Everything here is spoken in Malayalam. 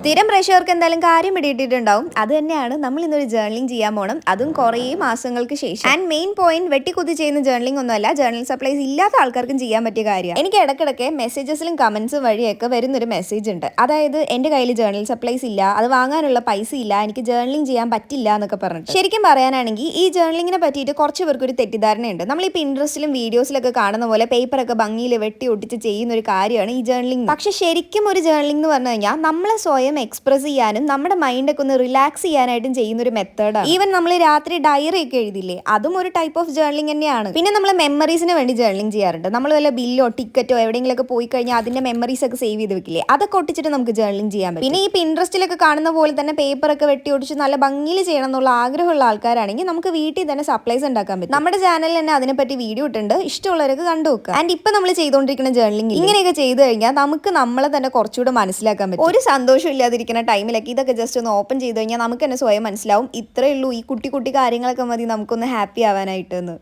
സ്ഥിരം പ്രേക്ഷകർക്ക് എന്തായാലും കാര്യം പിടിയിട്ടിട്ടുണ്ടാവും അത് തന്നെയാണ് നമ്മൾ ഇന്നൊരു ജേർണലിംഗ് ചെയ്യാൻ പോകണം അതും കുറേ മാസങ്ങൾക്ക് ശേഷം. ആൻഡ് മെയിൻ പോയിന്റ് വെട്ടിക്കുത്തി ചെയ്യുന്ന ജേർണലിംഗ് ഒന്നുമല്ല. ജേർണൽ സപ്ലൈസ് ഇല്ലാത്ത ആൾക്കാർക്കും ചെയ്യാൻ പറ്റിയ കാര്യമാണ്. എനിക്ക് ഇടയ്ക്കിടയ്ക്ക് മെസ്സേജസിലും കമന്റ്സും വഴിയൊക്കെ വരുന്നൊരു മെസ്സേജ് ഉണ്ട്. അതായത് എന്റെ കയ്യിൽ ജേർണൽ സപ്ലൈസ് ഇല്ല. അത് വാങ്ങാനുള്ള പൈസ ഇല്ല. എനിക്ക് ജേർണലിംഗ് ചെയ്യാൻ പറ്റില്ല എന്നൊക്കെ പറഞ്ഞിട്ട്. ശരിക്കും പറയാനാണെങ്കിൽ ഈ ജേർണലിങ്ങിനെ പറ്റിയിട്ട് കുറച്ച് പേർക്ക് ഒരു തെറ്റിദ്ധാരണയുണ്ട്. നമ്മൾ ഈ ഇൻട്രസ്റ്റിലും വീഡിയോസിലൊക്കെ കാണുന്ന പോലെ പേപ്പറൊക്കെ ഭംഗിയിൽ വെട്ടി ഒട്ടിച്ച് ചെയ്യുന്ന ഒരു കാര്യമാണ് ഈ ജേർണലിംഗ് പക്ഷെ ശരിക്കും ഒരു ജേർണലിംഗ് എന്ന് പറഞ്ഞു കഴിഞ്ഞാൽ നമ്മളെ സ്വയം എക്സ്പ്രസ് ചെയ്യാനും നമ്മുടെ മൈൻഡൊക്കെ ഒന്ന് റിലാക്സ് ചെയ്യാനായിട്ടും ചെയ്യുന്ന ഒരു മെത്തേഡാണ് ഈവൻ നമ്മൾ രാത്രി ഡയറി ഒക്കെ എഴുതില്ലേ അതും ഒരു ടൈപ്പ് ഓഫ് ജേർണലിംഗ് തന്നെയാണ്. പിന്നെ നമ്മൾ മെമ്മറീസിന് വേണ്ടി ജേർണലിംഗ് ചെയ്യാറുണ്ട്. നമ്മൾ വല്ല ബില്ലോ ടിക്കറ്റോ എവിടെയെങ്കിലുമൊക്കെ പോയി കഴിഞ്ഞാൽ അതിന്റെ മെമ്മറീസ് ഒക്കെ സേവ് ചെയ്ത് വെക്കില്ലേ അതൊക്കെ ഒട്ടിച്ചിട്ട് നമുക്ക് ജേർണലിംഗ് ചെയ്യാൻ പറ്റും. പിന്നെ ഈ പിൻട്രസ്റ്റിലൊക്കെ കാണുന്ന പോലെ തന്നെ പേപ്പർ ഒക്കെ വെട്ടി ഒട്ടിച്ച് നല്ല ഭംഗിയിൽ ചെയ്യണം എന്നുള്ള ആഗ്രഹമുള്ള ആൾക്കാരാണെങ്കിൽ നമുക്ക് വീട്ടിൽ തന്നെ സപ്ലൈസ് ഉണ്ടാക്കാൻ പറ്റും. നമ്മുടെ ചാനലിൽ തന്നെ അതിനെപ്പറ്റി വീഡിയോ ഇട്ടുണ്ട് ഇഷ്ടമുള്ളവരൊക്കെ കണ്ടു നോക്കുക ആൻഡ് ഇപ്പൊ നമ്മൾ ചെയ്തുകൊണ്ടിരിക്കുന്ന ജേർണലിംഗ് ഇങ്ങനെയൊക്കെ ചെയ്തു കഴിഞ്ഞാൽ നമുക്ക് നമ്മളെ തന്നെ കുറച്ചുകൂടെ മനസ്സിലാക്കാൻ പറ്റും. ഒരു സന്തോഷം ഇല്ലാതിരിക്കുന്ന ടൈമിലൊക്കെ ഇതൊക്കെ ജസ്റ്റ് ഒന്ന് ഓപ്പൺ ചെയ്ത് കഴിഞ്ഞാൽ നമുക്ക് തന്നെ സ്വയം മനസ്സിലാവും. ഇത്രയേ ഉള്ളൂ. ഈ കുട്ടി കുട്ടി കാര്യങ്ങളൊക്കെ മതി നമുക്കൊന്ന് ഹാപ്പി ആവാനായിട്ടെന്ന്.